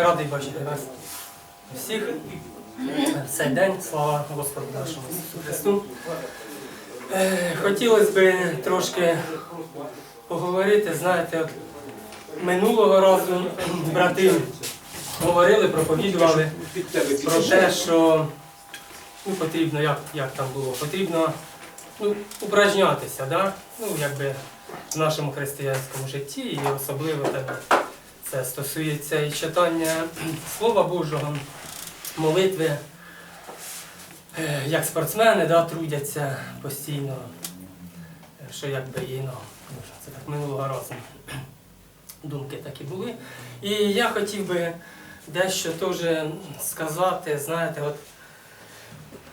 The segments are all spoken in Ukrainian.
Радий бачити вас всіх цей день. Слава Господу нашому Христу. Е, Хотілося б трошки поговорити, знаєте, минулого разу брати говорили, проповідували про те, що ну, потрібно, як, як там було, потрібно ну, упражнятися, да? ну, якби в нашому християнському житті і особливо так, це стосується і читання Слова Божого, молитви. Е, Як спортсмени да, трудяться постійно, е, що якби і ну, це так минулого разу думки такі були. І я хотів би дещо теж сказати, знаєте, от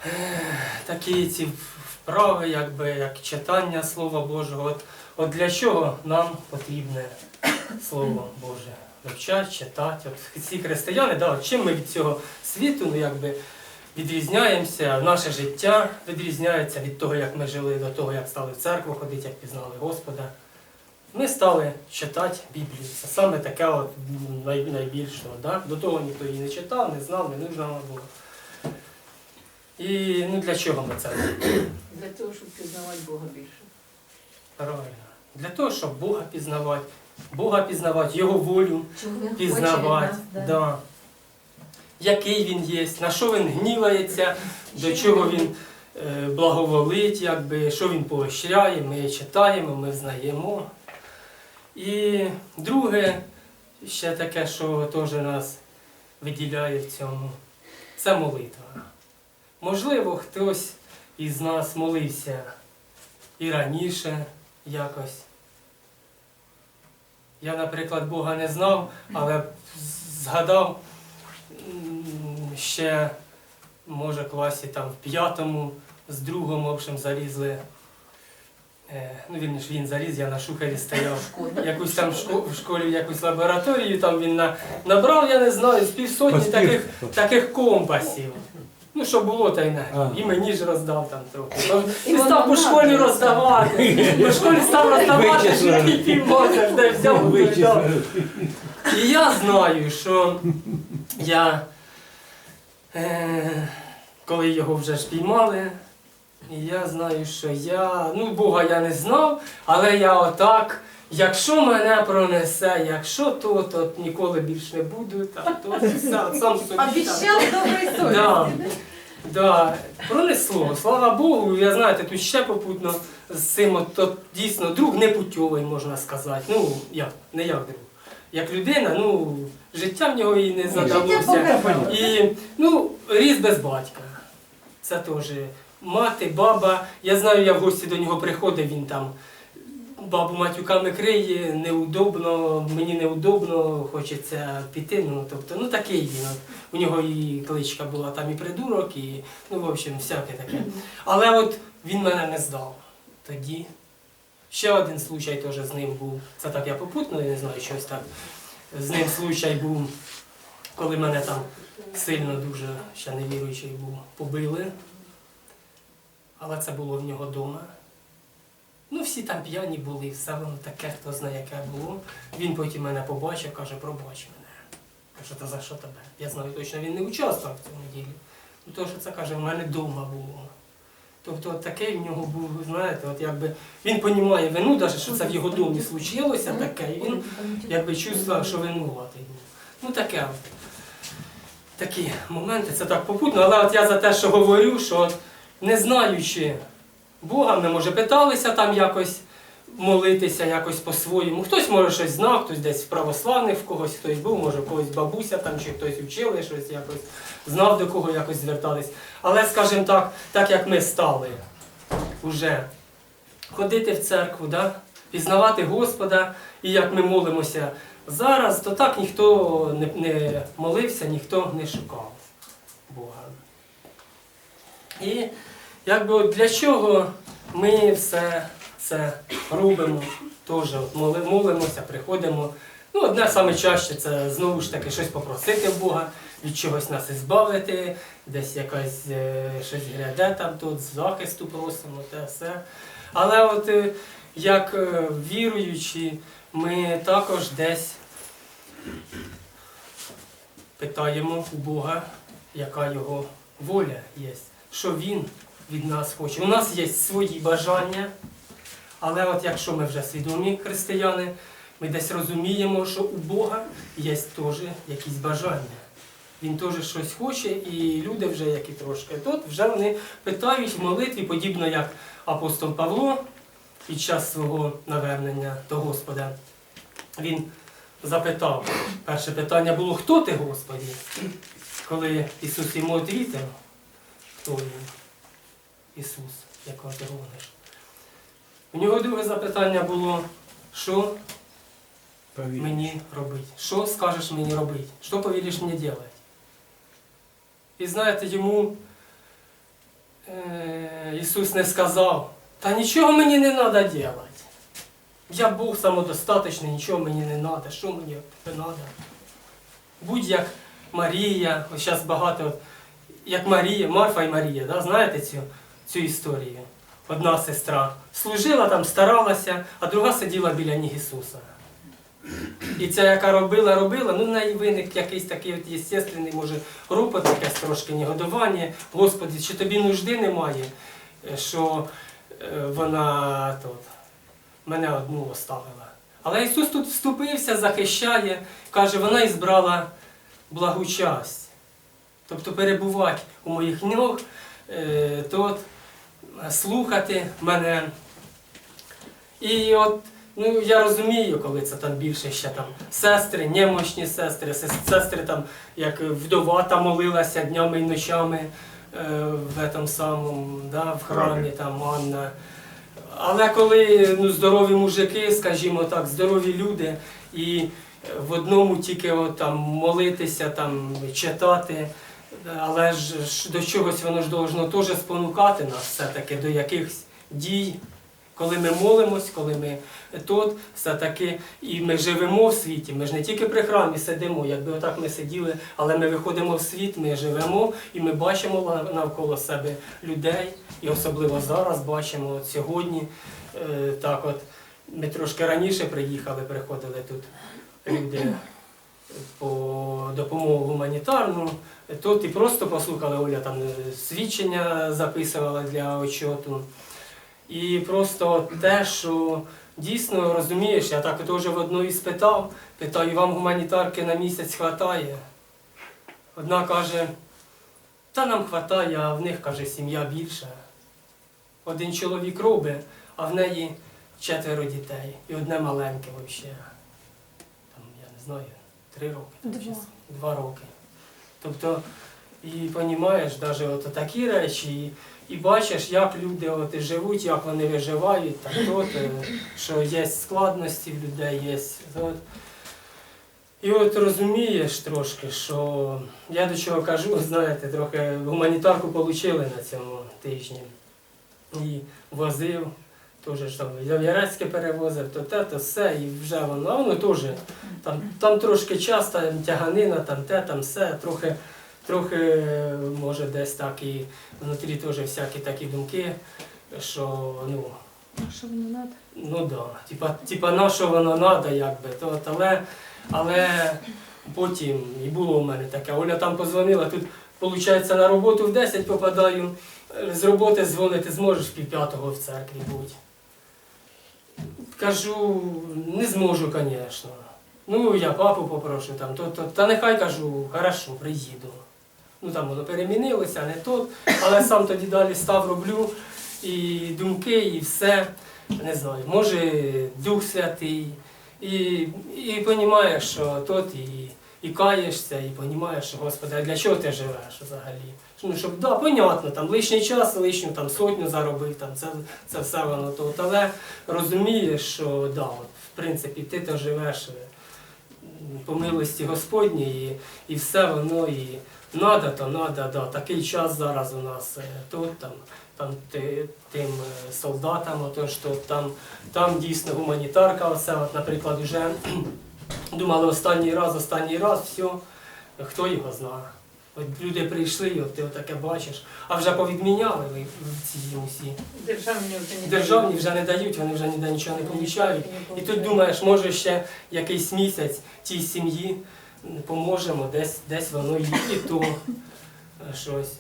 е, такі ці вправи, якби як читання Слова Божого. От, от для чого нам потрібне Слово Боже? Вивчати, читати. От ці християни, да, от чим ми від цього світу, ну якби відрізняємося, наше життя відрізняється від того, як ми жили до того, як стали в церкву ходити, як пізнали Господа. Ми стали читати Біблію. Це саме таке от най, найбільше. Да? До того ніхто її не читав, не знав, не нужно нам було. І ну, для чого ми це робимо? Для того, щоб пізнавати Бога більше. Правильно. Для того, щоб Бога пізнавати, Бога пізнавати, Його волю пізнавати. Да. Який він є, на що він гнівається, до чого він е, благоволить, якби, що він поощряє, ми читаємо, ми знаємо. І друге, ще таке, що теж нас виділяє в цьому, це молитва. Можливо, хтось із нас молився і раніше якось. Я, наприклад, Бога не знав, але згадав ще, може, класі там в п'ятому, з другом, в общем, залізли. Е, ну, він він заліз, я на шухері стояв. Якусь там в шко- в школі якусь лабораторію, там він на, набрав, я не знаю, з півсотні таких, таких компасів. Ну, що було, та й не. І мені ж роздав там трохи. І І став по школі роздавати. По школі став роздавати, Вичислили. і півмоза, де взяв. видав. І я знаю, що я, е, коли його вже ж піймали, і я знаю, що я, ну Бога я не знав, але я отак, якщо мене пронесе, якщо то, то ніколи більш не буду, та, то все, сам собі. там. Обіцяв доброї совісті. Да. Да, пронесло. Слава Богу, я знаєте, тут ще попутно з цим, от, то, дійсно, друг непутьовий, можна сказати. Ну, як, не як друг. Як людина, ну, життя в нього і не задалося. І, ну, ріс без батька. Це теж мати, баба. Я знаю, я в гості до нього приходив, він там бабу матюками криє, неудобно, мені неудобно, хочеться піти. Ну, тобто, ну такий він. От. У нього і кличка була там і придурок, і, ну, в общем, всяке таке. Але от він мене не здав тоді. Ще один случай теж з ним був. Це так я попутно, я не знаю, щось так. З ним случай був, коли мене там сильно дуже, ще невіруючий був, побили. Але це було в нього вдома. Ну, всі там п'яні були, все воно таке, хто знає, яке було. Він потім мене побачив, каже, пробач мене. Каже, та за що тебе? Я знаю точно, він не участвував в цьому ділі. Ну, то, що це каже, в мене вдома було. Тобто от такий в нього був, знаєте, от якби він понімає вину, навіть, що це в його домі случилося таке, і він якби чувствував, що винуватий був. Ну таке. Такі моменти, це так попутно, але от я за те, що говорю, що не знаючи Бога, ми може питалися там якось молитися якось по-своєму. Хтось може щось знав, хтось десь в православних в когось хтось був, може когось бабуся там чи хтось вчили щось якось, знав до кого якось звертались. Але, скажімо так, так як ми стали уже ходити в церкву, да? пізнавати Господа, і як ми молимося зараз, то так ніхто не, не молився, ніхто не шукав Бога. І якби для чого ми все це робимо, теж молимося, приходимо. Ну, одне саме це знову ж таки щось попросити Бога, від чогось нас ізбавити, десь якась е, щось гряде там тут, захисту просимо, те все. Але от е, як е, віруючі, ми також десь питаємо у Бога, яка його воля є, що Він від нас хоче. У нас є свої бажання, але от якщо ми вже свідомі християни, ми десь розуміємо, що у Бога є теж якісь бажання. Він теж щось хоче, і люди вже, які трошки тут, вже вони питають в молитві, подібно як апостол Павло під час свого навернення до Господа. Він запитав, перше питання було, хто ти, Господі? Коли Ісус йому відповів, хто він? Ісус, якого ти говориш. У нього друге запитання було, що мені робити? Що скажеш мені робити? Що повелиш мені робити? І знаєте, йому е, Ісус не сказав, та нічого мені не треба робити. Я Бог самодостаточний, нічого мені не треба, що мені треба? Будь як Марія, ось зараз багато, от, як Марія, Марфа і Марія, да, знаєте цю, цю історію? Одна сестра служила там, старалася, а друга сиділа біля ніг Ісуса. І ця, яка робила, робила, ну в неї виник якийсь такий от єстественний, може, ропот, якесь трошки негодування. Господи, чи тобі нужди немає, е, що е, вона тут, мене одну оставила. Але Ісус тут вступився, захищає, каже, вона і збрала благу часть. Тобто перебувати у моїх ног, е, тут, е, слухати мене. І от Ну, я розумію, коли це там більше ще там сестри, немощні сестри, сестри там, як вдова там молилася днями і ночами е, в этом самому, да, в храмі там Анна. Але коли ну, здорові мужики, скажімо так, здорові люди, і в одному тільки от, там, молитися, там, читати, але ж ж до чогось воно ж должно теж спонукати нас все-таки до якихось дій коли ми молимось, коли ми тут, все-таки і ми живемо в світі. Ми ж не тільки при храмі сидимо, якби отак ми сиділи, але ми виходимо в світ, ми живемо і ми бачимо навколо себе людей, і особливо зараз бачимо от сьогодні. е, Так от ми трошки раніше приїхали, приходили тут люди по допомогу гуманітарну. Тут і просто послухали Оля там е, свідчення записувала для очоту. І просто те, що дійсно розумієш, я так теж в одної спитав, питаю, вам гуманітарки на місяць хватає? Одна каже, та нам хватає, а в них, каже, сім'я більша. Один чоловік робить, а в неї четверо дітей. І одне маленьке взагалі. Там, я не знаю, три роки. Два. Два роки. Тобто, і розумієш, навіть такі речі, і, і бачиш, як люди от живуть, як вони виживають, так от, е, що є складності в людей, є. От. І от розумієш трошки, що я до чого кажу, знаєте, трохи гуманітарку отримали на цьому тижні. І возив, теж ж там перевозив, то те, то все, і вже воно, а воно теж. Там, там трошки час, там тяганина, там те, там все, трохи, трохи може десь так і внутрі теж всякі такі думки, що ну, А що воно надо? Ну да. Типа, типа на що воно треба, якби. То, але, але потім і було у мене таке. Оля там позвонила, тут, виходить, на роботу в 10 попадаю. З роботи дзвонити зможеш в півп'ятого в церкві бути. Кажу, не зможу, звісно. Ну, я папу попрошу там, то, то, та нехай кажу, хорошо, приїду. Ну там воно перемінилося, не то, але сам тоді далі став, роблю і думки, і все. Не знаю, може Дух Святий. І, і розумієш, що тут і, і каєшся, і розумієш, що Господи, а для чого ти живеш взагалі? Ну, щоб, да, понятно, там лишній час, лишню там, сотню заробив, там, це, це все воно тут. Але розумієш, що да, от, в принципі ти то живеш е, по милості Господній, і, і все воно і надо, то надо, да. Такий час зараз у нас е, тут, там, там ти, тим е, солдатам, ото що там, там дійсно гуманітарка, оце, от, наприклад, вже думали останній раз, останній раз, все, хто його знає. От люди прийшли, і от ти таке бачиш, а вже повідміняли ви ці усі. Державні вже не Державні вже не дають, вони вже ніде нічого не помічають. І тут думаєш, може ще якийсь місяць тій сім'ї поможемо, десь, десь воно і, то е, щось.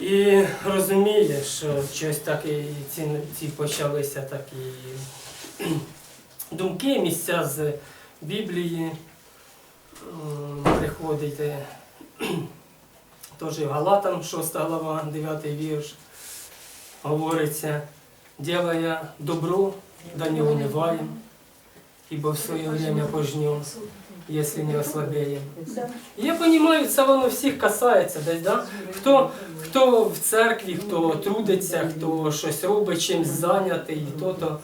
І розуміє, що щось таке, ці, ці почалися такі думки, місця з Біблії приходите. Тож і Галатам, 6 глава, 9 вірш, говориться, делая добро, да не унываем, ибо в своє время пожнем, если не ослабеем. Я розумію, це воно всіх касається десь, да? Хто, хто в церкві, хто трудиться, хто щось робить, чимось зайнятий, то-то.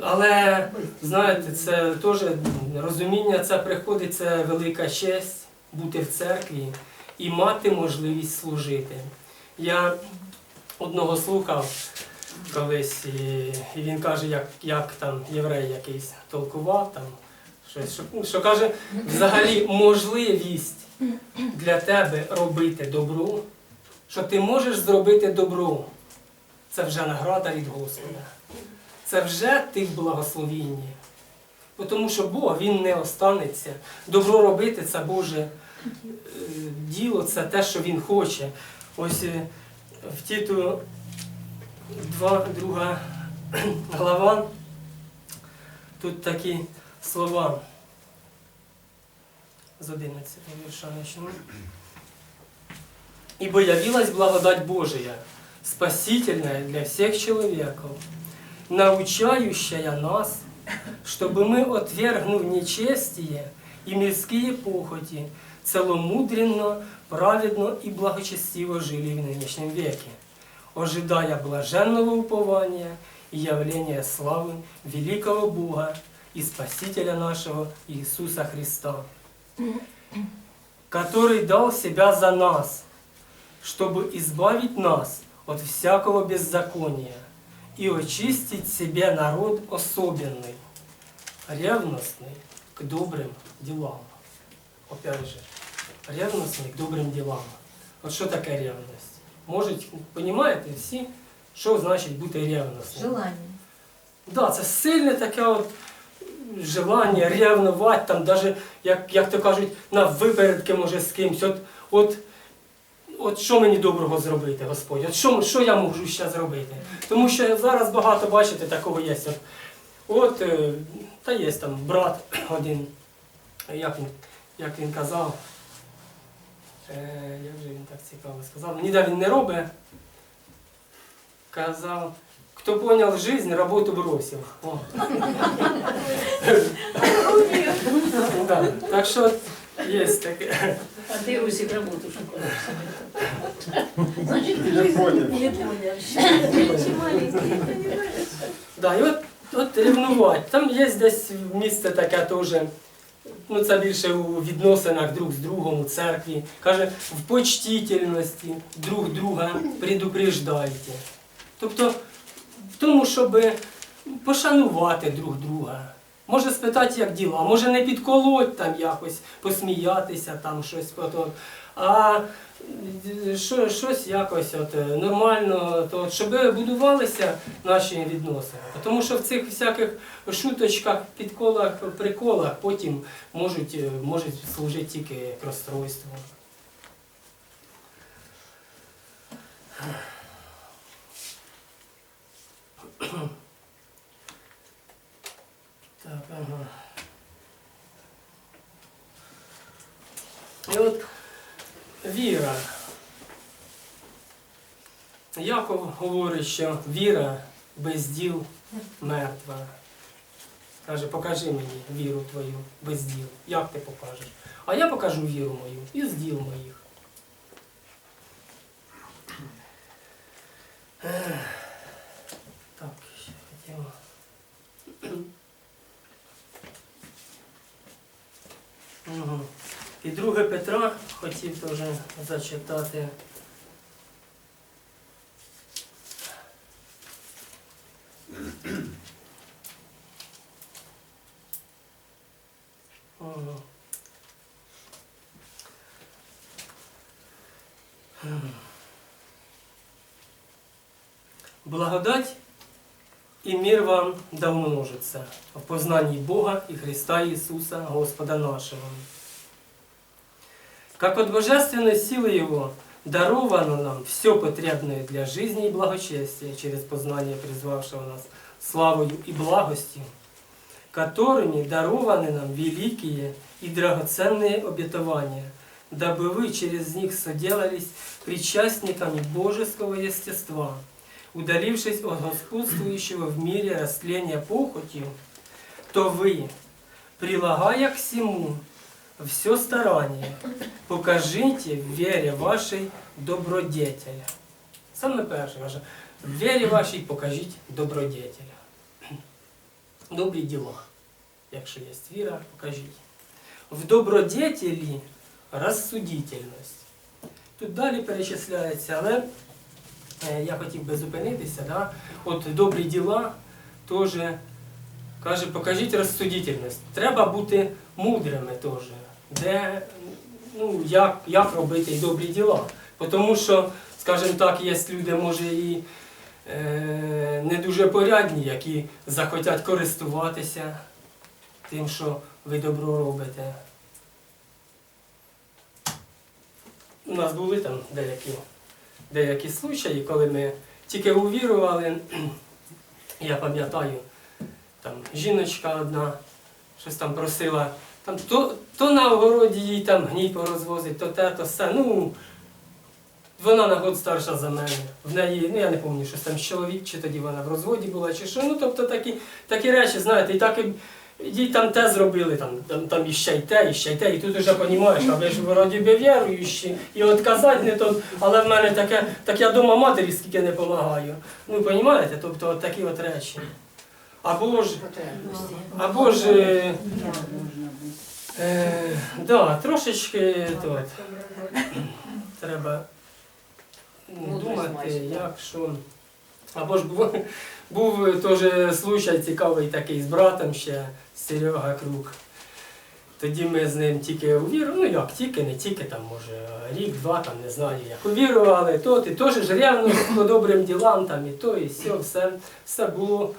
Але знаєте, це теж розуміння, це приходить, це велика честь бути в церкві і мати можливість служити. Я одного слухав колись, і він каже, як, як там єврей якийсь толкував там. Щось, що, що каже, взагалі можливість для тебе робити добро, що ти можеш зробити добро, це вже награда від Господа. Це вже ти в благословінні. Тому що Бог Він не останеться. Добро робити це Боже е, діло, це те, що Він хоче. Ось е, в Тіту 2, друга глава, тут такі слова з 11 вірша начну. «Ибо явилась благодать Божия, спасительная для всех человеков, научающая нас, чтобы мы, отвергнув нечестие и мирские похоти, целомудренно, праведно и благочестиво жили в нынешнем веке, ожидая блаженного упования и явления славы великого Бога и Спасителя нашего Иисуса Христа, который дал себя за нас, чтобы избавить нас от всякого беззакония и очистить себе народ особенный, ревностный к добрым делам. Опять же, ревностный к добрим ділам. От що таке ревність? Можуть, розумієте всі, що значить бути ревностним? Желання. Да, це сильне таке от Желання ревнувати, там, даже, як, як то кажуть, на випередки може з кимось. От, от, от що мені доброго зробити, Господь? От що, що я можу ще зробити? Тому що зараз багато, бачите, такого є. От, от е, та є там брат один, як він, як він казав, е, як же він так цікаво сказав, ніде він не робить. Казав, хто понял жизнь, работу бросил. Да, Так що є таке. А ти усіх роботу шукаєш. Значить, ти Не поняв. Да, і от, от ревнувати. Там є десь місце таке теж. Ну, це більше у відносинах друг з другом, у церкві. Каже, в почтительності друг друга предупреждайте. Тобто в тому, щоб пошанувати друг друга. Може спитати, як діла, може не підколоть там якось, посміятися, там щось потім. А що, щось якось от, е, нормально, то, щоб будувалися наші відносини. Тому що в цих всяких шуточках, підколах, приколах потім можуть, е, можуть служити тільки як розстройство. Так, ага. І от віра. Яков говорить, що віра без діл мертва. Каже, покажи мені віру твою без діл. Як ти покажеш? А я покажу віру мою із діл моїх. 2 Петра хотів теж зачитати. Благодать і мир вам да умножится в познании Бога і Христа Ісуса Господа нашого Как от божественной силы Его даровано нам все потребное для жизни и благочестия через познание призвавшего нас славою и благостью, которыми дарованы нам великие и драгоценные обетования, дабы вы через них соделались причастниками божеского естества, удалившись от господствующего в мире растления похотью, то вы, прилагая к всему все старание, покажите в вірі вашій добродетель. Саме перше каже, вірі вашій покажіть добродетель. Добрі діла. Якщо є віра, покажіть. В добродетелі розсудительність. Тут далі перечисляється, але е, я хотів би зупинитися. Да? От добрі діла теж каже, покажіть розсудительність. Треба бути мудрими теж. Де, ну, як, як робити добрі діла. Тому що, скажімо так, є люди, може, і е, не дуже порядні, які захотять користуватися тим, що ви добро робите. У нас були там деякі, деякі случаї, коли ми тільки увірували, я пам'ятаю, там жіночка одна щось там просила, там, то, то на огороді їй там гній порозвозить, то те, то все. Ну, вона на год старша за мене. В неї, ну я не пам'ятаю, щось там чоловік, чи тоді вона в розводі була, чи що. Ну, тобто такі, такі речі, знаєте, і так і їй там те зробили, там, там, там іще й те, іще й те, і тут вже розумієш, а ви ж вроді би віруючі, і от казати не то, але в мене таке, так я дома матері скільки не допомагаю. Ну, розумієте, тобто от такі от речі. Або ж, або ж, е, е, да, трошечки то, треба думати, як що. Або ж був, був теж случай цікавий такий з братом ще Серега Круг. Тоді ми з ним тільки увірували, ну як тільки, не тільки, там, може, рік-два, там, не знаю як. Увірували, то, і теж ж ревно по добрим ділам, там, і то, і все, все, все було.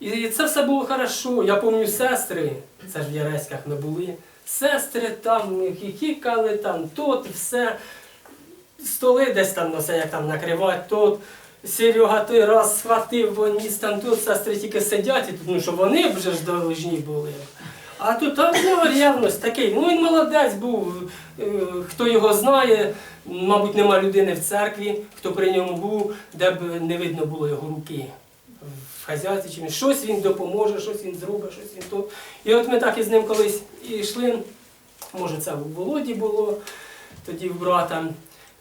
І це все було хорошо. Я пам'ятаю сестри, це ж в Яреськах ми були. Сестри там хіхікали, там тот, все. Столи десь там, ну, як там накривати, тот. Серега той раз схватив, воніс там тут, сестри тільки сидять, і тут, ну що вони вже ж должні були. А тут там ну, ревність такий. Ну він молодець був. Е, Хто його знає, мабуть, нема людини в церкві, хто при ньому був, де б не видно було його руки хазяйстві. Чи він- щось він допоможе, щось він зробить, щось він то. І от ми так із ним колись і йшли. Може, це у Володі було тоді в брата.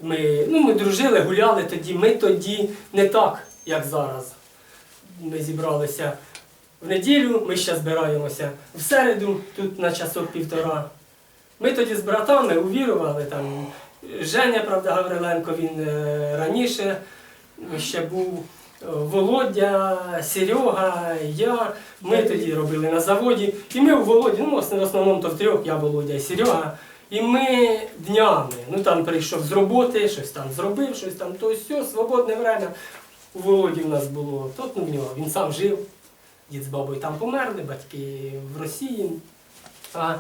Ми, ну, ми дружили, гуляли тоді. Ми тоді не так, як зараз. Ми зібралися в неділю, ми ще збираємося в середу, тут на часок півтора. Ми тоді з братами увірували там. Женя, правда, Гавриленко, він е, раніше ще був Володя, Серега, я. Ми тоді робили на заводі. І ми у Володі, ну, в основному то в трьох, я Володя і Серега. І ми днями, ну там прийшов з роботи, щось там зробив, щось там, то все, свободне время. У Володі в нас було, тут ну, в нього, він сам жив, дід з бабою там померли, батьки в Росії. А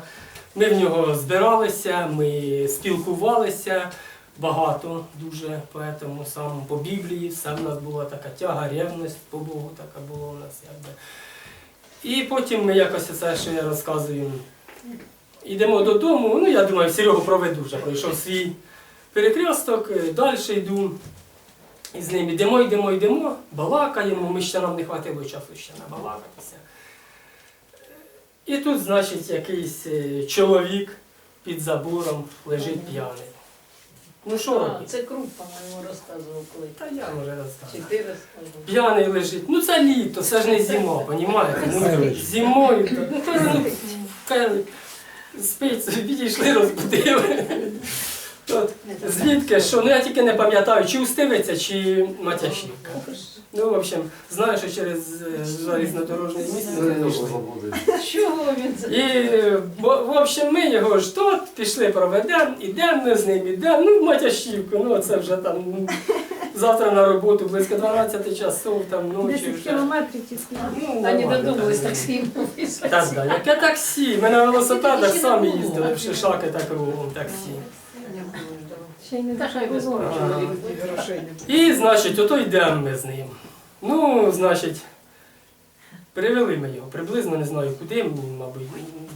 ми в нього збиралися, ми спілкувалися багато дуже по этому самому, по Біблії, все в нас була така тяга, ревність по Богу така була у нас. Якби. І потім ми якось це, що я розказую, йдемо додому. Ну, я думаю, Серегу проведу вже, пройшов свій перекресток, е, далі йду. І з ним йдемо, йдемо, йдемо, балакаємо, ми ще нам не хватило часу ще набалакатися. І тут, значить, якийсь е, чоловік під забором лежить п'яний. Ну що А, робити? Це круг, по-моєму, розказував коли. Та я може Чи розказую. ти розказував? П'яний лежить. Ну це літо, це ж не зима, понімаєте? Ну, зимою то. Ну, то, ну, хай спить, підійшли, розбудили. От, звідки, що? Ну я тільки не пам'ятаю, чи Устивиця, чи Матяшівка. Ну, в общем, знаю, що через залізнодорожний. Чого він це? І, бо, в общем, ми його ж тут пішли, проведемо, ідемо ми з ним, ідемо, ну, в Матяшівку, ну, це вже там ну, завтра на роботу близько 12 часов, там ночі 10 вже. кілометрів тільки. Ну, Та не нормально, додумались так. таксі. Та да, яке таксі? Ми на велосипедах самі їздили в Шишаки так кругом таксі. Ще й не І, значить, ото йдемо ми з ним. Ну, значить, привели ми його. Приблизно не знаю куди, мабуть.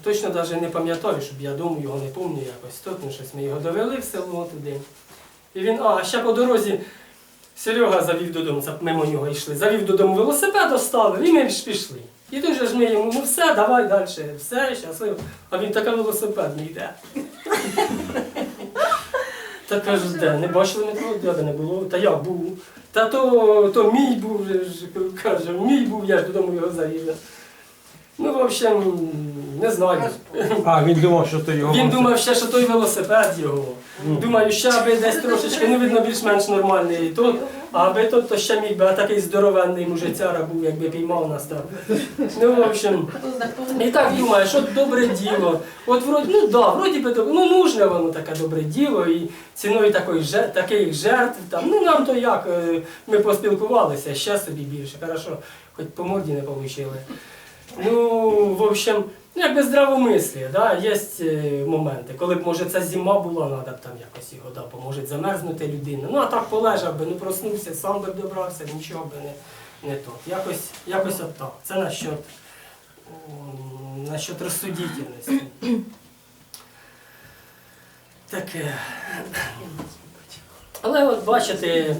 Точно навіть не пам'ятаю, щоб я дому його не пам'ятаю якось. Тут ну, щось ми його довели в село туди. І він, а, ще по дорозі Серега завів додому, це мимо нього йшли. Завів додому велосипед оставив, і ми ж пішли. І дуже ж ми йому, ну все, давай далі, все, щасливо. А він така велосипед не йде. Та кажу, де, не бачили метро, де не було. Та я був. Та то, то мій був, каже, мій був, я ж додому його завів. Ну, в общем, не знаю. А, він думав, що ти його. Він думав ще, що той велосипед його. Думаю, ще аби десь трошечки, ну видно, більш-менш нормальний тут, а аби тут, то ще міг би, а такий здоровенний мужицяра був, якби піймав нас там. Ну, в общем, і так думаю, що добре діло. От вроді, ну да, вроді би ну нужне воно таке добре діло, і ціною такої, таких жертв, там, ну нам то як, е, ми поспілкувалися, ще собі більше, хорошо, хоч по морді не отримали. Ну, в общем, ну, якби здравомислі, да, є е, моменти, коли б, може, ця зима була, треба б там якось його, да, бо може замерзнути людина. Ну, а так полежав би, ну проснувся, сам би добрався, нічого би не, не то. Якось, якось от так. Це насчет, насчет розсудительності. Таке. Але от бачите,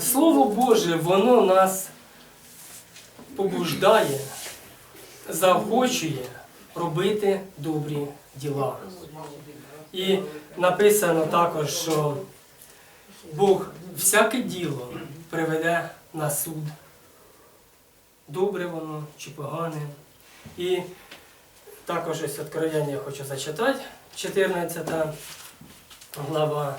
Слово Боже, воно нас побуждає, заохочує робити добрі діла. І написано також, що Бог всяке діло приведе на суд. Добре воно чи погане. І також ось откровення я хочу зачитати, 14 глава.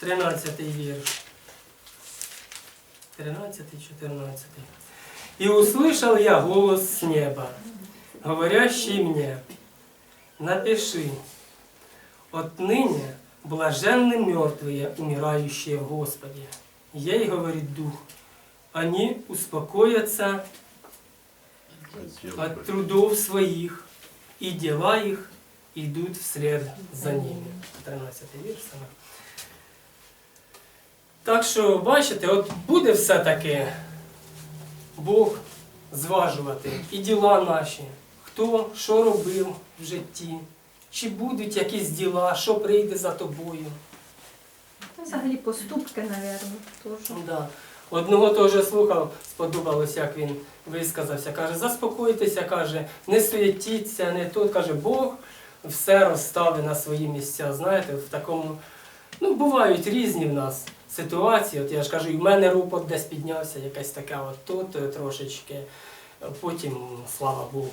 13 вірш. 13, 14. «И услышал я голос с неба, говорящий мне, напиши, отныне блаженны мертвые, умирающие в Господе. Ей говорит Дух, они успокоятся от трудов своих, и дела их идут вслед за ними. 13 вірш саме. Так що, бачите, от буде все-таки Бог зважувати і діла наші, хто що робив в житті, чи будуть якісь діла, що прийде за тобою. Взагалі поступки, мабуть, теж. Да. Одного теж слухав, сподобалось, як він висказався. Каже, заспокойтеся, каже, не суетіться, не тут. Каже, Бог все розставить на свої місця. Знаєте, в такому, ну, бувають різні в нас ситуації. От я ж кажу, і в мене рупот десь піднявся, якась така от тут е, трошечки. Потім, слава Богу,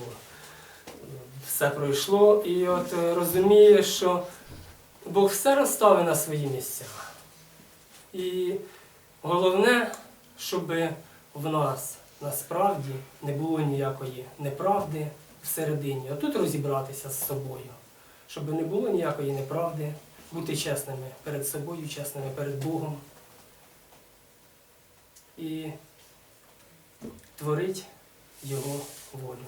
все пройшло. І от е, розумієш, що Бог все розставить на свої місця. І Головне, щоб в нас насправді не було ніякої неправди всередині. Тут розібратися з собою, щоб не було ніякої неправди, бути чесними перед собою, чесними перед Богом. І творити Його волю.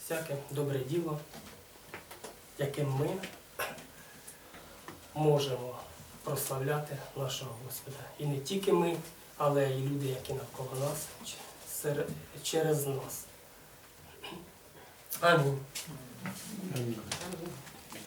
Всяке добре діло, яким ми можемо прославляти нашого Господа. І не тільки ми, але і люди, які навколо нас, через нас. Амінь. Амінь.